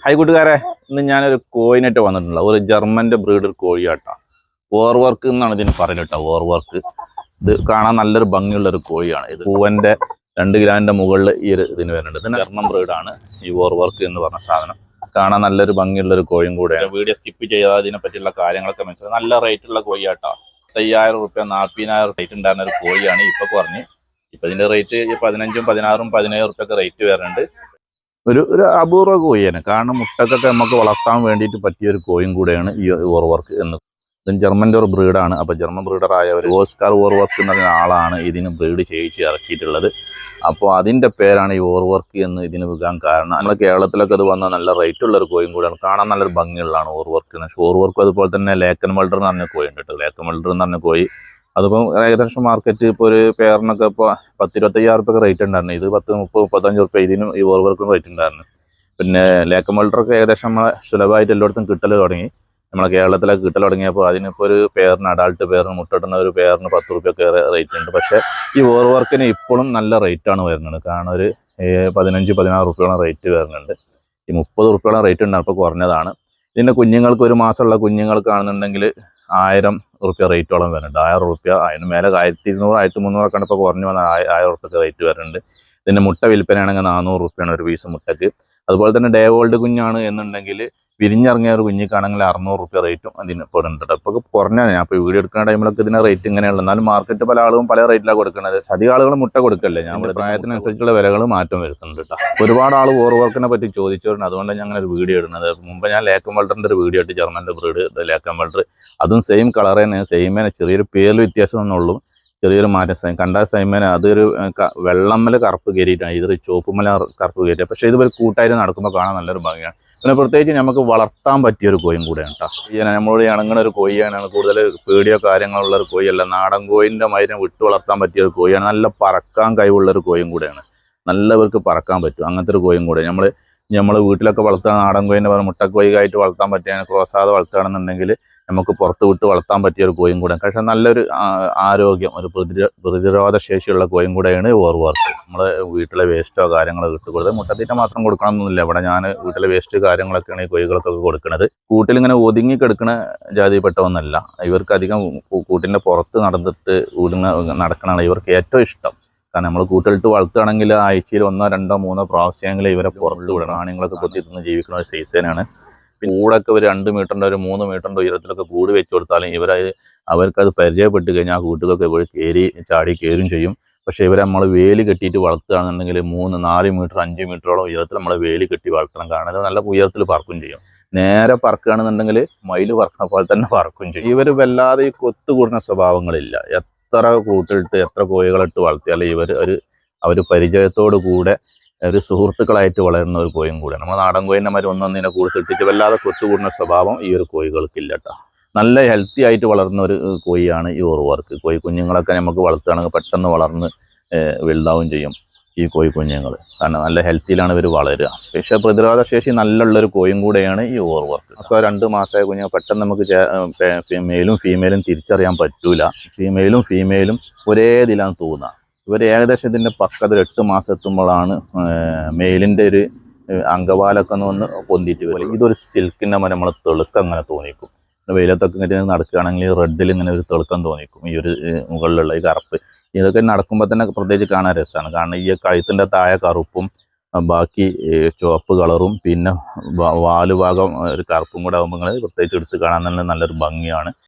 Hi കൂട്ടുകാരെ. ഇന്ന് ഞാനൊരു കോയിനായിട്ട് വന്നിട്ടുള്ള ഒരു ജർമ്മന്റെ ബ്രീഡർ കോഴിയാട്ടാ. ഓർ വർക്ക് എന്നാണ് ഇതിന് പറയുന്നത് കേട്ടോ ഓർ വർക്ക് ഇത് കാണാൻ നല്ലൊരു ഭംഗിയുള്ള ഒരു കോഴിയാണ്. ഇത് പൂവന്റെ രണ്ട് ഗ്രാമിന്റെ മുകളിൽ ഈ ഒരു ഇതിന് വരുന്നുണ്ട്. ഇതിന് ജർമ്മൻ ബ്രീഡാണ് ഈ ഓർ വർക്ക് എന്ന് പറഞ്ഞ സാധനം. കാണാൻ നല്ലൊരു ഭംഗിയുള്ള ഒരു കോഴിയും കൂടെയാണ്. വീഡിയോ സ്കിപ്പ് ചെയ്യാതെ ഇതിനെ പറ്റിയുള്ള കാര്യങ്ങളൊക്കെ മനസ്സിലായി നല്ല റേറ്റ് ഉള്ള കോഴിയാട്ടോ. പത്തയ്യായിരം റുപ്യ നാൽപ്പതിനായിരം റേറ്റ് ഉണ്ടായിരുന്ന ഒരു കോഴിയാണ് ഇപ്പൊ കുറഞ്ഞ്. ഇപ്പൊ ഇതിന്റെ റേറ്റ് പതിനഞ്ചും പതിനാറും പതിനേഴ് റുപ്യൊക്കെ റേറ്റ് വരുന്നുണ്ട്. ഒരു ഒരു അപൂർവ കോഴിയാണ് കാരണം മുട്ടക്കൊക്കെ നമുക്ക് വളർത്താൻ വേണ്ടിയിട്ട് പറ്റിയ ഒരു കോയും കൂടെയാണ് ഈ ഓർവർക്ക് എന്ന്. ഇതും ജർമ്മന്റെ ഒരു ബ്രീഡാണ്. അപ്പോൾ ജർമ്മൻ ബ്രീഡറായ ഒരു ഓസ്കാർ ഓർവർക്ക് എന്ന് പറയുന്ന ആളാണ് ഇതിന് ബ്രീഡ് ചെയ്യിച്ച് ഇറക്കിയിട്ടുള്ളത്. അപ്പോൾ അതിന്റെ പേരാണ് ഈ ഓർവർക്ക് എന്ന് ഇതിന് വിൽക്കാൻ കാരണം. നമ്മുടെ കേരളത്തിലൊക്കെ അത് വന്ന നല്ല റേറ്റ് ഉള്ള ഒരു കോയും കൂടെയാണ്. കാണാൻ നല്ലൊരു ഭംഗിയുള്ളതാണ് ഓർവർക്ക് എന്ന്. പക്ഷേ ഓർവർക്കും അതുപോലെ തന്നെ ലേക്കൻ മൾഡർ എന്ന് പറഞ്ഞ കോഴി ഉണ്ട് കേട്ടോ. ലേക്കൻ മൾഡർ എന്ന് പറഞ്ഞ കോഴി അതിപ്പം ഏകദേശം മാർക്കറ്റ് ഇപ്പോൾ ഒരു പെയറിനൊക്കെ ഇപ്പോൾ പത്തിരുപത്തയ്യായിരം റുപ്യ റേറ്റ് ഉണ്ടായിരുന്നു ഇത് പത്ത് മുപ്പത് മുപ്പത്തഞ്ച് റുപ്യ ഇതിനും ഈ ഓർവർക്കും റേറ്റ് ഉണ്ടായിരുന്നു പിന്നെ ലേക്ക് വെൾട്ടറൊക്കെ ഏകദേശം നമ്മളെ സുലഭമായിട്ട് എല്ലായിടത്തും കിട്ടൽ തുടങ്ങി. നമ്മളെ കേരളത്തിലൊക്കെ കിട്ടൽ തുടങ്ങിയപ്പോൾ അതിനിപ്പോൾ ഒരു പേറിന് അഡാൾട്ട് പേറിന് മുട്ടിടുന്ന ഒരു പേറിന് പത്ത് റുപ്യൊക്കെ റേറ്റ് ഉണ്ട് പക്ഷേ ഈ ഓർ വർക്കിന് ഇപ്പോഴും നല്ല റേറ്റാണ് വരുന്നത്. കാരണം ഒരു പതിനഞ്ച് പതിനാറ് റുപ്യോളം റേറ്റ് വരുന്നുണ്ട്. ഈ മുപ്പത് റുപ്യോളം റേറ്റ് ഉണ്ട് കുറഞ്ഞതാണ്. ഇതിന്റെ കുഞ്ഞുങ്ങൾക്ക് ഒരു മാസമുള്ള കുഞ്ഞുങ്ങൾക്കാണെന്നുണ്ടെങ്കിൽ ആയിരം റുപ്യ റേറ്റോളം വരുന്നുണ്ട്. ആയിരം റുപ്യ അതിന് മേലെ ആയിരത്തി ഇരുന്നൂറ് ആയിരത്തി മുന്നൂറൊക്കെ ഇപ്പോൾ കുറഞ്ഞു വന്ന ആയ- ആയിരം റുപ്യൊക്കെ റേറ്റ് വരുന്നുണ്ട്. ഇതിന്റെ മുട്ട വിൽപ്പനയാണെങ്കിൽ നാനൂറ് റുപ്യാണ് ഒരു പീസ് മുട്ടയ്ക്ക്. അതുപോലെ തന്നെ ഡേ ഓൾഡ് കുഞ്ഞാണ് എന്നുണ്ടെങ്കിൽ വിരിഞ്ഞിറങ്ങിയ ഒരു കുഞ്ഞിക്കാണെങ്കിൽ അറുന്നൂറ് റുപ്യ റേറ്റും അതിന് പെടുന്നുണ്ട് അപ്പോൾ കുറഞ്ഞാണ് ഞാൻ ഇപ്പോൾ വീഡിയോ എടുക്കുന്ന ടൈമിലൊക്കെ ഇതിന് റേറ്റ് ഇങ്ങനെയുള്ള എന്നാലും മാർക്കറ്റ് പല ആളുകളും പല റേറ്റിലാണ് കൊടുക്കുന്നത് അധികം ആളുകൾ മുട്ട കൊടുക്കല്ലേ? ഞാൻ പ്രായത്തിനനുസരിച്ചുള്ള വിലകൾ മാറ്റം വരുത്തുന്നുണ്ട് കേട്ടോ ഒരുപാട് ആൾ ഓർ വർക്കിനെ പറ്റി ചോദിച്ചിട്ടുണ്ട് അതുകൊണ്ട് ഞാൻ ഒരു വീഡിയോ ഇടുന്നത്. മുമ്പ് ഞാൻ ലേക്കൻ വെൾഡറിന്റെ ഒരു വീഡിയോ ഇട്ട് ജർമ്മന്റെ ബ്രീഡ് ലേക്കൻ വെൾഡർ അതും സെയിം കളർ തന്നെ സെയിം തന്നെ ചെറിയൊരു പേരിൽ വ്യത്യാസം ഒന്നുള്ളൂ. ചെറിയൊരു മാറ്റം. സൈൻ കണ്ട സൈമേന അതൊരു വെള്ളമ്മൽ കറുപ്പ് കയറിയിട്ടാണ്. ഇതൊരു ചുവപ്പുമല കറുപ്പ് കയറ്റുക പക്ഷേ ഇത് ഒരു കൂട്ടായിട്ട് നടക്കുമ്പോൾ കാണാൻ നല്ലൊരു ഭംഗിയാണ്. പിന്നെ പ്രത്യേകിച്ച് നമുക്ക് വളർത്താൻ പറ്റിയ ഒരു കോയും കൂടെയാണ് കേട്ടോ ഇങ്ങനെ നമ്മളോട് ഇണങ്ങുന്ന ഒരു കോഴിയാണ് കൂടുതൽ പേടിയോ കാര്യങ്ങളുള്ള ഒരു കോഴിയല്ല നാടൻ കോയിന്റെ മൈരം വിട്ട് വളർത്താൻ പറ്റിയ ഒരു കോഴിയാണ് നല്ല പറക്കാൻ കഴിവുള്ള ഒരു കോയും കൂടെയാണ്. നല്ലവർക്ക് പറക്കാൻ പറ്റും. അങ്ങനത്തെ ഒരു കോയും കൂടെ. നമ്മൾ നമ്മൾ വീട്ടിലൊക്കെ വളർത്തുക നാടൻ കോയിന്റെ പറഞ്ഞ മുട്ടക്കോയിക്കായിട്ട് വളർത്താൻ പറ്റിയ ക്രോസാതെ വളർത്തുകയാണെന്നുണ്ടെങ്കിൽ നമുക്ക് പുറത്ത് വിട്ട് വളർത്താൻ പറ്റിയ ഒരു കോയും കൂടെ പക്ഷേ നല്ലൊരു ആരോഗ്യം ഒരു പ്രതിരോ പ്രതിരോധ ശേഷിയുള്ള കോയും കൂടെയാണ് ഓർവാർക്ക്. നമ്മൾ വീട്ടിലെ വേസ്റ്റോ കാര്യങ്ങളോ ഇട്ട് കൊടുത്തത് മുട്ടത്തീറ്റ മാത്രം കൊടുക്കണമെന്നൊന്നുമില്ല. ഇവിടെ ഞാൻ വീട്ടിലെ വേസ്റ്റ് കാര്യങ്ങളൊക്കെയാണ് ഈ കോഴികൾക്കൊക്കെ കൊടുക്കുന്നത് കൂട്ടിലിങ്ങനെ ഒതുങ്ങി കിടക്കുന്ന ജാതിപ്പെട്ട ഒന്നല്ല ഇവർക്ക് അധികം കൂട്ടിന്റെ പുറത്ത് നടന്നിട്ട് വീടിന് നടക്കണതാണ് ഇവർക്ക് ഏറ്റവും ഇഷ്ടം. കാരണം നമ്മൾ കൂട്ടിലിട്ട് വളർത്തുകയാണെങ്കിൽ ആഴ്ചയിൽ ഒന്നോ രണ്ടോ മൂന്നോ പ്രാവശ്യമെങ്കിലും ഇവരെ പുറത്ത് വിടണം. ആണുങ്ങളൊക്കെ കൊത്തി തിന്ന് ജീവിക്കുന്ന ഒരു സൈസ് തന്നെയാണ് പിന്നെ കൂടൊക്കെ ഒരു രണ്ട് മീറ്ററിന്റെ ഒരു മൂന്ന് മീറ്ററിന്റെ ഉയരത്തിലൊക്കെ കൂട് വെച്ച് കൊടുത്താലും ഇവരത് അവർക്കത് പരിചയപ്പെട്ട് കഴിഞ്ഞാൽ ആ കൂട്ടുകൊക്കെ ഇവർ കയറി ചാടി കയറും ചെയ്യും. പക്ഷേ ഇവരെ നമ്മൾ വേലി കെട്ടിയിട്ട് വളർത്തുകയാണെന്നുണ്ടെങ്കിൽ മൂന്ന് നാല് മീറ്റർ അഞ്ച് മീറ്ററോളം ഉയരത്തിൽ നമ്മൾ വേലി കെട്ടി വളർത്തണം. കാരണം നല്ല ഉയരത്തിൽ പറക്കും ചെയ്യും. നേരെ പറക്കുകയാണെന്നുണ്ടെങ്കിൽ മയിൽ പറക്കണ പോലെ തന്നെ പറക്കും ചെയ്യും. ഇവർ വല്ലാതെ ഈ കൊത്തുകൂടുന്ന സ്വഭാവങ്ങളില്ല. എത്ര കൂട്ടിട്ട് എത്ര കോഴികളിട്ട് വളർത്തിയാലും ഇവർ ഒരു അവർ പരിചയത്തോടു കൂടെ ഒരു സുഹൃത്തുക്കളായിട്ട് വളരുന്ന ഒരു കോയും കൂടെ. നമ്മൾ നാടൻ കോയിന്റെ മാതിരി ഒന്നൊന്നിനെ കൂട്ടിട്ടിട്ട് വല്ലാതെ കൊത്തുകൂടുന്ന സ്വഭാവം ഈ ഒരു കോഴികൾക്കില്ല കേട്ടോ നല്ല ഹെൽത്തി ആയിട്ട് വളർന്ന ഒരു കോഴിയാണ് ഈ ഓർവർക്ക്. കോഴി കുഞ്ഞുങ്ങളൊക്കെ നമുക്ക് വളർത്തുകയാണെങ്കിൽ പെട്ടെന്ന് വളർന്ന് വലുതാവുകയും വലുതാവും ചെയ്യും. ഈ കോഴി കുഞ്ഞുങ്ങൾ കാരണം നല്ല ഹെൽത്തിയിലാണ് ഇവർ വളരുക. പക്ഷേ പ്രതിരോധ ശേഷി നല്ലുള്ളൊരു കോയും കൂടെയാണ് ഈ ഓർവർക്ക് മാസം രണ്ട് മാസമായ കുഞ്ഞുങ്ങൾ പെട്ടെന്ന് നമുക്ക് മെയിലും ഫീമെയിലും തിരിച്ചറിയാൻ പറ്റൂല. ഫീമെയിലും ഫീമെയിലും ഒരേ ഇതിലാണ് തോന്നുക. ഇവർ ഏകദേശം ഇതിന്റെ പക്കത്തിൽ എട്ട് മാസം എത്തുമ്പോഴാണ് മെയിലിന്റെ ഒരു അങ്കവാലൊക്കെ ഒന്ന് പൊന്തിയിട്ട് വരും ഇതൊരു സിൽക്കിന്റെ മരം നമ്മൾ തെളുക്കങ്ങനെ തോന്നിക്കും വെയിലത്തൊക്കെ ഇങ്ങനെ നടക്കുകയാണെങ്കിൽ റെഡിൽ ഇങ്ങനെ ഒരു തെളുക്കം തോന്നിക്കും. ഈ ഒരു മുകളിലുള്ള ഈ കറുപ്പ്. ഇതൊക്കെ നടക്കുമ്പോൾ തന്നെ പ്രത്യേകിച്ച് കാണാൻ രസമാണ്. കാരണം ഈ കഴുത്തിന്റെ താഴെ കറുപ്പും ബാക്കി ചുവപ്പ് കളറും പിന്നെ വാൽ ഭാഗം ഒരു കറുപ്പും കൂടെ ആകുമ്പോൾ നിങ്ങൾ പ്രത്യേകിച്ച് എടുത്ത് കാണാൻ തന്നെ നല്ലൊരു ഭംഗിയാണ്.